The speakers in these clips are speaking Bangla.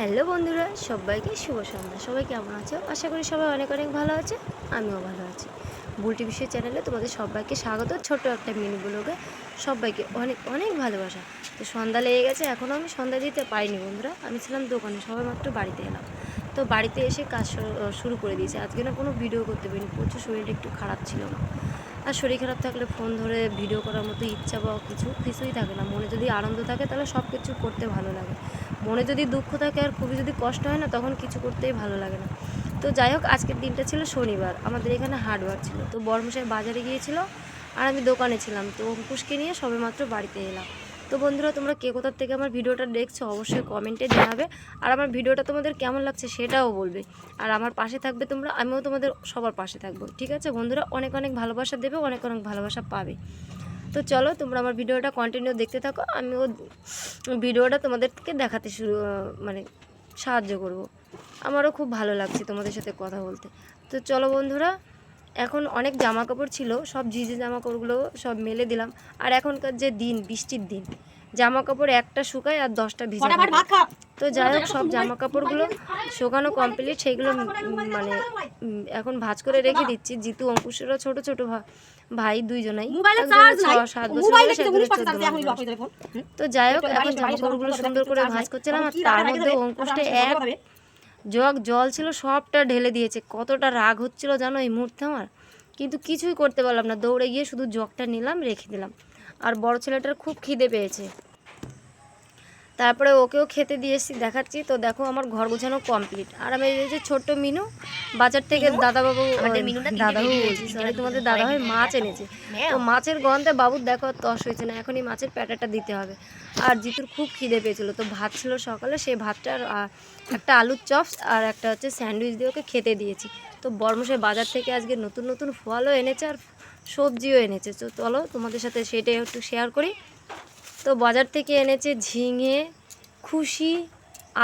হ্যালো বন্ধুরা, সবাইকে শুভ সন্ধ্যা। সবাই কেমন আছো? আশা করি সবাই অনেক অনেক ভালো আছে, আমিও ভালো আছি। বুলটি বিশ্বের চ্যানেলে তোমাদের সবাইকে স্বাগত। ছোট্ট একটা মিনি ব্লগে সবাইকে অনেক অনেক ভালোবাসা। তো সন্ধ্যা লেগে গেছে এখনও আমি সন্ধ্যা দিতে পারিনি বন্ধুরা। আমি ছিলাম দোকানে সবাই মাত্র বাড়িতে এলাম। তো বাড়িতে এসে কাজ শুরু করে দিয়েছে। আজকে না কোনো ভিডিও করতে পারিনি, প্রচুর শরীরটা একটু খারাপ ছিল না। আর শরীর খারাপ থাকলে ফোন ধরে ভিডিও করার মতো ইচ্ছা বা কিছু কিছুই থাকে না। মনে যদি আনন্দ থাকে তাহলে সব কিছু করতে ভালো লাগে। মনে যদি দুঃখ থাকে আর খুবই যদি কষ্ট হয় না তখন কিছু করতেই ভালো লাগে না। তো যাই হোক, আজকের দিনটা ছিল শনিবার। আমাদের এখানে হাটবার ছিল। তো বর্মশাই বাজারে গিয়েছিল আর আমি দোকানে ছিলাম। তো অঙ্কুশকে নিয়ে সবেমাত্র বাড়িতে এলাম। তো বন্ধুরা, তোমরা কে কোথার থেকে আমার ভিডিওটা দেখছ অবশ্যই কমেন্টে জানাবে। আর আমার ভিডিওটা তোমাদের কেমন লাগছে সেটাও বলবে। আর আমার পাশে থাকবে তোমরা, আমিও তোমাদের সবার পাশে থাকব। ঠিক আছে বন্ধুরা? অনেক অনেক ভালোবাসা দেবে, অনেক অনেক ভালোবাসা পাবে। তো চলো, তোমরা আমার ভিডিওটা কন্টিনিউ দেখতে থাকো, আমিও ভিডিওটা তোমাদেরকে দেখাতে শুরু মানে সাহায্য করব। আমারও খুব ভালো লাগছে তোমাদের সাথে কথা বলতে। তো চলো বন্ধুরা এখন অনেক জামা কাপড় ছিল সব জিজে জামা কাপড়গুলো সব মেলে দিলাম। আর এখনকার যে দিন বৃষ্টির দিন জামা কাপড় একটা শুকায় আর দশটা ভিজে তো যাই হোক সব জামা কাপড়গুলো শুকানো কমপ্লিট সেইগুলো মানে এখন ভাজ করে রেখে দিচ্ছি। জিতু অঙ্কুশেরও ছোট ছোট ভাই দুইজনাই। সাত বছর তো যাই হোক এখন জামা কাপড়গুলো সুন্দর করে ভাঁজ করছিলাম আর তার মধ্যে অঙ্কুশটা এক জগ জল ছিল, সবটা ঢেলে দিয়েছে। কতটা রাগ হচ্ছিল জানো এই মুহূর্তে আমার? কিন্তু কিছুই করতে পারলাম না। দৌড়ে গিয়ে শুধু জগটা নিলাম, রেখে দিলাম। আর বড় ছেলেটার খুব খিদে পেয়েছে। তারপরে ওকেও খেতে দিয়ে এসেছি দেখাচ্ছি। তো দেখো আমার ঘর গোছানো কমপ্লিট আর আমি এই যে ছোট্ট মিনু বাজার থেকে দাদাবাবু দাদাবাবু বলছি সরি তোমাদের দাদা ভাই মাছ এনেছে। তো মাছের গন্ধে বাবুর দেখো আর তস হয়েছে না। এখনই মাছের প্যাটাটা দিতে হবে। আর জিতুর খুব খিদে পেয়েছিল। তো ভাত ছিল সকালে সেই ভাতটা আর, আহ, একটা আলুর চপস আর একটা হচ্ছে স্যান্ডউইচ দিয়ে ওকে খেতে দিয়েছি। তো বর্মশাই বাজার থেকে আজকে নতুন নতুন ফলও এনেছে আর সবজিও এনেছে। তো চলো তোমাদের সাথে সেটাই একটু শেয়ার করি। তো বাজার থেকে এনেছে ঝিঙে খুশি,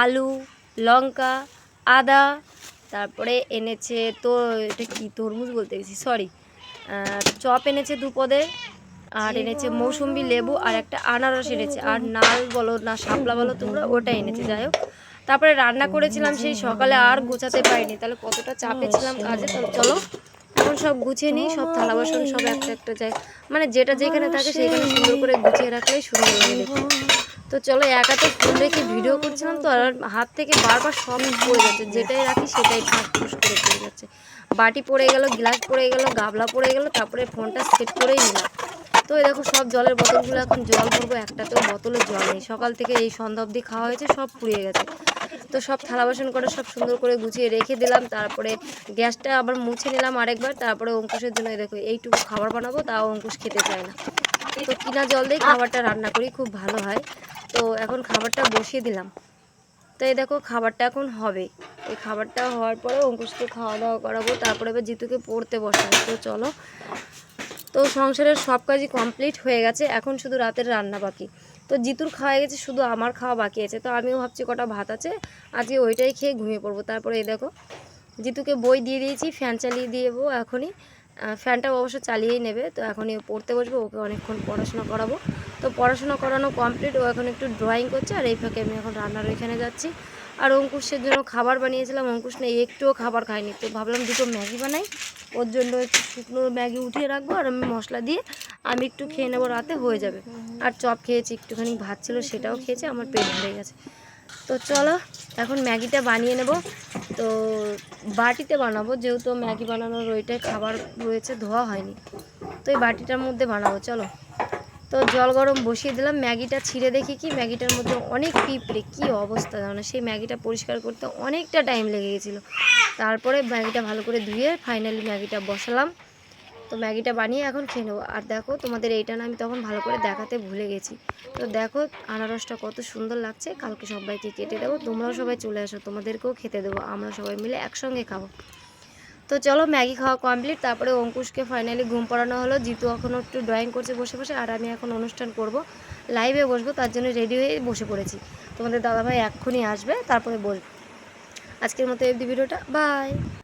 আলু, লঙ্কা, আদা, তারপরে এনেছে তো, এটা কি, তরমুজ বলতে গেছি সরি চপ এনেছে দুপদে আর এনেছে মৌসুম্বি লেবু আর একটা আনারস এনেছে, আর নাল বলো না, শাপলা বলো, তোমরা ওটা এনেছে, যাই হোক তারপরে রান্না করেছিলাম সেই সকালে আর গোছাতে পারিনি, তাহলে কতটা চাপে ছিলাম কাজে তো চলো, এখন সব গুছিয়ে নিই, সব থালা বাসন সব একটা একটা যায় মানে যেটা যেখানে থাকে সেখানে সুন্দর করে গুছিয়ে রাখলেই সুন্দর লাগে। তো চলো একাতে ফোন রেখে ভিডিও করছিলাম তো, আর হাত থেকে বারবার সব পড়ে যাচ্ছে, যেটাই রাখি সেটাই ঠুস করে পড়ে যাচ্ছে। বাটি পড়ে গেল, গ্লাস পড়ে গেল, গাবলা পড়ে গেল, তারপরে ফোনটা সেট করেই নিলাম। তো এই দেখো সব জলের বোতলগুলো এখন জল ভরবো একটাতেও বোতলে জল নেই। সকাল থেকে এই সন্ধ্যা অবধি খাওয়া হয়েছে, সব পুড়িয়ে গেছে। তো সব থালা বাসন করে সব সুন্দর করে গুছিয়ে রেখে দিলাম, তারপরে গ্যাসটা আবার মুছে নিলাম আরেকবার, তারপরে অঙ্কুশের জন্য দেখো এইটুকু খাবার বানাবো, তাও অঙ্কুশ খেতে চায় না। তো জল দিয়ে খাবারটা রান্না করি, খুব ভালো হয়। তো এখন খাবারটা বসিয়ে দিলাম। তো এই দেখো খাবারটা এখন হবে। এই খাবারটা হওয়ার পরে অঙ্কুশকে খাওয়া দাওয়া করাবো, তারপরে এবার জিতুকে পড়তে বসাবো। তো চলো। তো সংসারের সব কাজই কমপ্লিট হয়ে গেছে, এখন শুধু রাতের রান্না বাকি। তো জিতুর খাওয়া গেছে, শুধু আমার খাওয়া বাকি আছে। তো আমিও ভাবছি কটা ভাত আছে, আজকে ওইটাই খেয়ে ঘুমিয়ে পড়ব। তারপরে এই দেখো, জিতুকে বই দিয়ে দিয়েছি, ফ্যান চালিয়ে দিয়েবো এখনই। ফ্যানটা অবশ্য চালিয়েই নেবে, তো এখনই পড়তে বসবো, ওকে অনেকক্ষণ পড়াশোনা করাবো। তো পড়াশোনা করানো কমপ্লিট ও এখন একটু ড্রয়িং করছে, আর এই ফাঁকে আমি এখন রান্নার ওইখানে যাচ্ছি। আর অঙ্কুশের জন্য খাবার বানিয়েছিলাম, অঙ্কুশ না একটুও খাবার খায়নি, তো ভাবলাম দুটো ম্যাগি বানাই। ওর জন্য একটু শুকনো ম্যাগি উঠিয়ে রাখব, আর আমি মশলা দিয়ে আমি একটু খেয়ে নেব, রাতে হয়ে যাবে। আর চপ খেয়েছি, একটুখানি ভাত ছিল সেটাও খেয়েছে, আমার পেট ভরে গেছে। তো চলো, এখন ম্যাগিটা বানিয়ে নেব। তো বাটিতে বানাবো, যেহেতু ম্যাগি বানানোর ওইটাই খাবার রয়েছে, ধোয়া হয়নি। তো এই বাটিটার মধ্যে বানাবো, চলো। তো জল গরম বসিয়ে দিলাম, ম্যাগিটা ছিঁড়ে দেখি কি, ম্যাগিটার মধ্যে অনেক পিঁপড়ে, কী অবস্থা জানো? সেই ম্যাগিটা পরিষ্কার করতে অনেকটা টাইম লেগে গেছিল। তারপরে ম্যাগিটা ভালো করে ধুয়ে ফাইনালি ম্যাগিটা বসালাম। তো ম্যাগিটা বানিয়ে এখন খেয়ে নেব। আর দেখো, তোমাদের এইটা না আমি তখন ভালো করে দেখাতে ভুলে গেছি। তো দেখো, আনারসটা কত সুন্দর লাগছে। কালকে সবাইকে কেটে দেবো, তোমরাও সবাই চলে আসো, তোমাদেরকেও খেতে দেবো। আমরা সবাই মিলে একসঙ্গে খাব। তো চলো, ম্যাগি খাওয়া কমপ্লিট তারপরে অঙ্কুশকে ফাইনালি ঘুম পাড়ানো হলো। জিতু এখনও একটু ড্রয়িং করছে, বসে বসে। আর আমি এখন অনুষ্ঠান করব। লাইভে বসবো, তার জন্য রেডি হয়ে বসে পড়েছি। তোমাদের দাদাভাই এক্ষুনি আসবে, তারপরে বসবো। আজকের মতো এই ভিডিওটা। বাই